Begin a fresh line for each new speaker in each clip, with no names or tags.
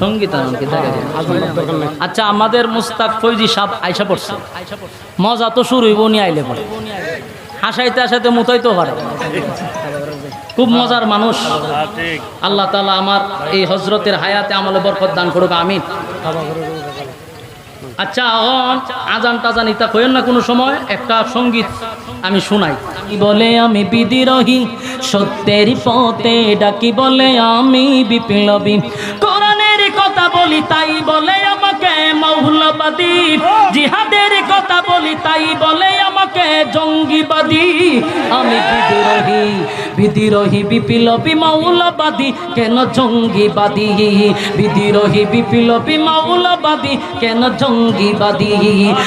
সংগীত দিন। আচ্ছা আমাদের মুস্তাক ফৈজি সাপ আইসা পড়ছে। মজা তো শুরু হইব নি আইলে পড়ে হাসাইতে হাসাইতে মুতাইতে পারে। খুব মজার মানুষ। আল্লাহ তালা আমার এই হজরতের হায়াতে আমলে বরকত দান করুক আমিন। আচ্ছা এখন আজান টাজান ইতা কইেন না কোনো সময়? একটা সংগীত আমি শুনাই। কি বলে আমি বিদিরোহী? সত্যের পথে ডাকি বলে আমি বিপ্লবী। কথা বলি, তাই বলে আমাকে মৌলবাদী। জিহাদের কথা বলি, তাই বলে আমাকে জঙ্গিবাদী। আমি বিদ্রোহী বিদ্রোহী, বিপ্লবী, মৌলবাদী। কেন জঙ্গিবাদী? বিদ্রোহী, বিপ্লবী, মৌলবাদী। কেন জঙ্গিবাদী?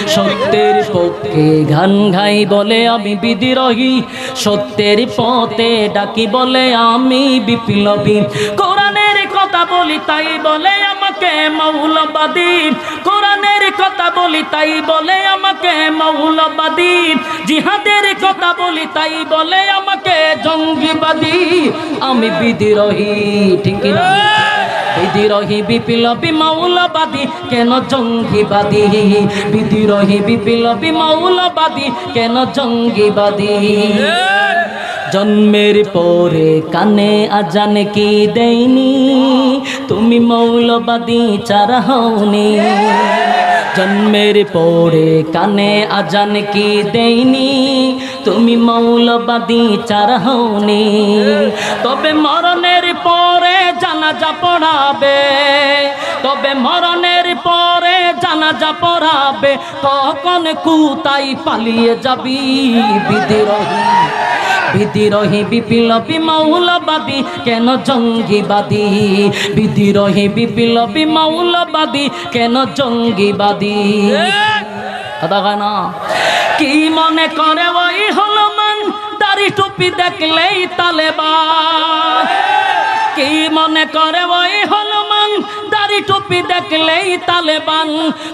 সত্যের পক্ষে গান গাই বলে আমি বিদ্রোহী। সত্যের পথে ডাকি বলে আমি বিপ্লবী। কোরআনের কথা বলি, তাই বলে আমাকে মৌলবাদী। কোরআনের কথা বলি, তাই বলে আমাকে মৌলবাদী। জিহাদের কথা বলি, তাই বলে আমাকে জঙ্গিবাদী। আমি বিদ্রোহী, ঠিক না? বিদ্রোহী, বিপ্লবী, মৌলবাদী, কেন জঙ্গিবাদী? বিদ্রোহী, বিপ্লবী, মৌলবাদী, কেন জঙ্গিবাদী? জন্মের পরে কানে আজান কি দেয়নি? তুমি মৌলবাদী চারা হওনি। জন্মের পরে কানে আজান কি দেয়নি? তুমি মৌলবাদী চারা হওনি। তবে মরণের পরে জানাজা পড়াবে। তবে মরণের পরে জানাজা পড়াবে। তখন কুতাই পালিয়ে যাবি বিদ্রোহী বিদ্রোহী বিপ্লবী মৌলবাদী, কেন জঙ্গিবাদী? বিদ্রোহী বিপ্লবী মৌলবাদী, কেন জঙ্গিবাদী? কথা কয় না? কি মনে করে ওই হলো মান দাড়ি টুপি দেখলেই তালেবান কি মনে করে ওই হলমান দাড়ি টুপি দেখলেই তালেবান।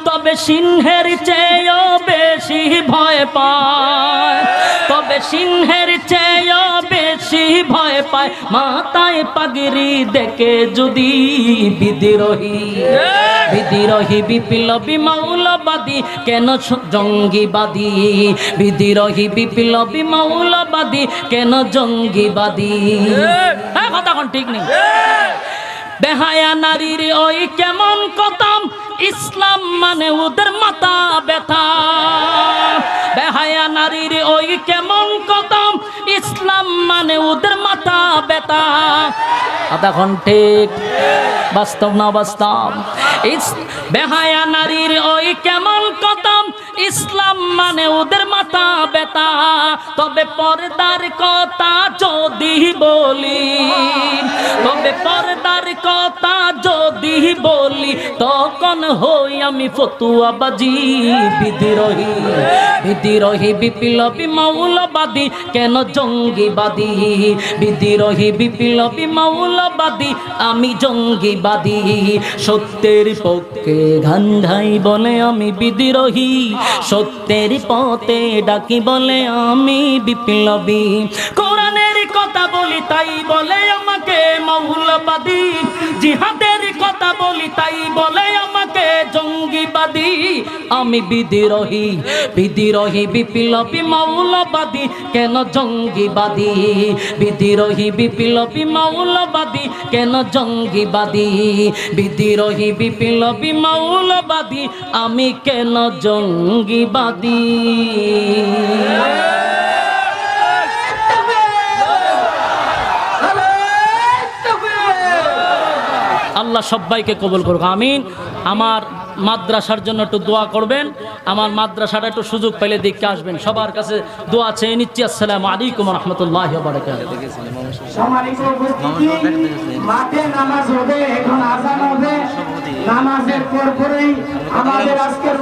তবে সিংহের চেয়েও বেশি ভয় পায়। সিংহের চেয়েও বেশি ভয় পায়। মাথায় পাগড়ি দেখে যদি বিদ্রোহী। বিদ্রোহী, বিপ্লবী, মৌলবাদী, কেন জঙ্গিবাদী? বিদ্রোহী, বিপ্লবী, মৌলবাদী, কেন জঙ্গিবাদী? কথা কোন ঠিক নেই। বেহায়া নারীর ওই কেমন কতম ইসলাম মানে ওদের মাথা ব্যথা। নারীর ওই কেমন কতম ইসলাম মানে ওদের মাথা ব্যথা। আধা ঘন্টেক বাস্তব না বাস্তব? বেহায়া নারীর ওই কেমন কতম ইসলাম মানে ওদের মাথা ব্যথা। তবে পর্দার কথা যদি বলি, তবে কথা বলি, তখন হই আমি ফতুয়া বাজি। বিদ্রোহী বিদ্রোহী বিপ্লবী মৌলবাদী কেন জঙ্গিবাদী? বিদ্রোহী বিপ্লবী মৌলবাদী আমি জঙ্গিবাদী। সত্যের পক্ষে গান্ধাই বলে আমি বিদ্রোহী সত্যের পথে ডাকি বলে আমি বিপ্লবী। কথা বলি, তাই বলে আমাকে মৌলবাদী। জিহাদের কথা বলি, তাই বলে আমাকে জঙ্গিবাদী। আমি বিদ্রোহী বিদ্রোহী, বিপ্লবী, মৌলবাদী। কেন জঙ্গিবাদী? বিদ্রোহী, বিপ্লবী, মৌলবাদী। কেন জঙ্গিবাদী? বিদ্রোহী, বিপ্লবী, মৌলবাদী। আমি কেন জঙ্গিবাদী? আল্লাহ সবাইকে কবল করুক আমিন। আমার মাদ্রাসার জন্য একটু দোয়া করবেন আমার মাদ্রাসাটা একটু সুযোগ পেলে দেখতে আসবেন। সবার কাছে দোয়া চেয়ে নিচ্ছি আসসালামু আলাইকুম রহমতুল্লাহ বারকাত
সম্মানিত উপস্থিতি মাঠে নামাজ হবে এখন আজান হবে নামাজের পর পরেই আমাদের আজকের